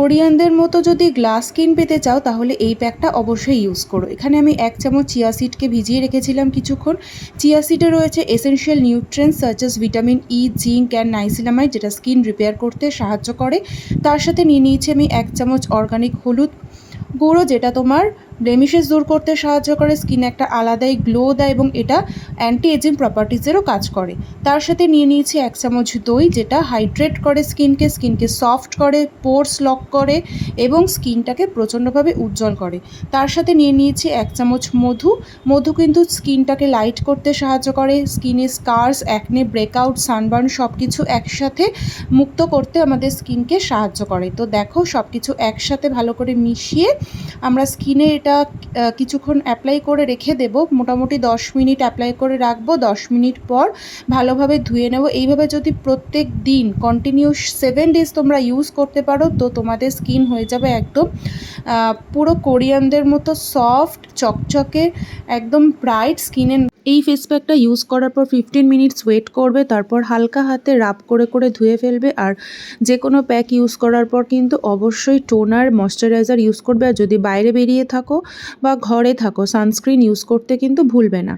কোরিয়ানদের মতো যদি গ্লাস স্কিন পেতে চাও, তাহলে এই প্যাকটা অবশ্যই ইউজ করো। এখানে আমি এক চামচ চিয়া সিডকে ভিজিয়ে রেখেছিলাম কিছুক্ষণ। চিয়া সিডে রয়েছে essential nutrients searches vitamin E zinc and niacinamide যেটা স্কিন রিপেয়ার করতে সাহায্য করে। তার সাথে নিয়ে নিয়েছি আমি এক চামচ অর্গানিক হলুদ গুঁড়ো, যেটা তোমার ব্লেমিশেস দূর করতে সাহায্য করে, স্কিনে একটা আলাদাই গ্লো দেয় এবং এটা অ্যান্টি এজিং প্রপার্টিজেরও কাজ করে। তার সাথে নিয়ে নিয়েছি এক চামচ দই, যেটা হাইড্রেট করে স্কিনকে স্কিনকে সফট করে পোর্স লক করে এবং স্কিনটাকে প্রচণ্ডভাবে উজ্জ্বল করে। তার সাথে নিয়ে নিয়েছি এক চামচ মধু। মধু কিন্তু স্কিনটাকে লাইট করতে সাহায্য করে, স্কিনে স্কার্স অ্যাকনে ব্রেকআউট সানবার্ন সব কিছু একসাথে মুক্ত করতে আমাদের স্কিনকে সাহায্য করে। তো দেখো সব কিছু একসাথে ভালো করে মিশিয়ে আমরা স্কিনে এটা আহ, কিছুক্ষণ অ্যাপ্লাই করে রেখে দেব। মোটামুটি দশ মিনিট অ্যাপ্লাই করে রাখব। দশ মিনিট পর ভালোভাবে ধুয়ে নেব। এইভাবে যদি প্রত্যেক দিন কন্টিনিউ সেভেন ডেজ তোমরা ইউজ করতে পারো তো তোমাদের স্কিন হয়ে যাবে একদম পুরো কোরিয়ানদের মতো সফট চকচকে একদম ব্রাইট স্কিনের এই ফেস প্যাকটা ইউজ করার পর ফিফটিন মিনিটস ওয়েট করবে, তারপর হালকা হাতে রাব করে করে ধুয়ে ফেলবে আর যে কোনো প্যাক ইউজ করার পর কিন্তু অবশ্যই টোনার ময়শ্চারাইজার ইউজ করবে। আর যদি বাইরে বেরিয়ে থাকো বা ঘরে থাকো সানস্ক্রিন ইউজ করতে কিন্তু ভুলবে না।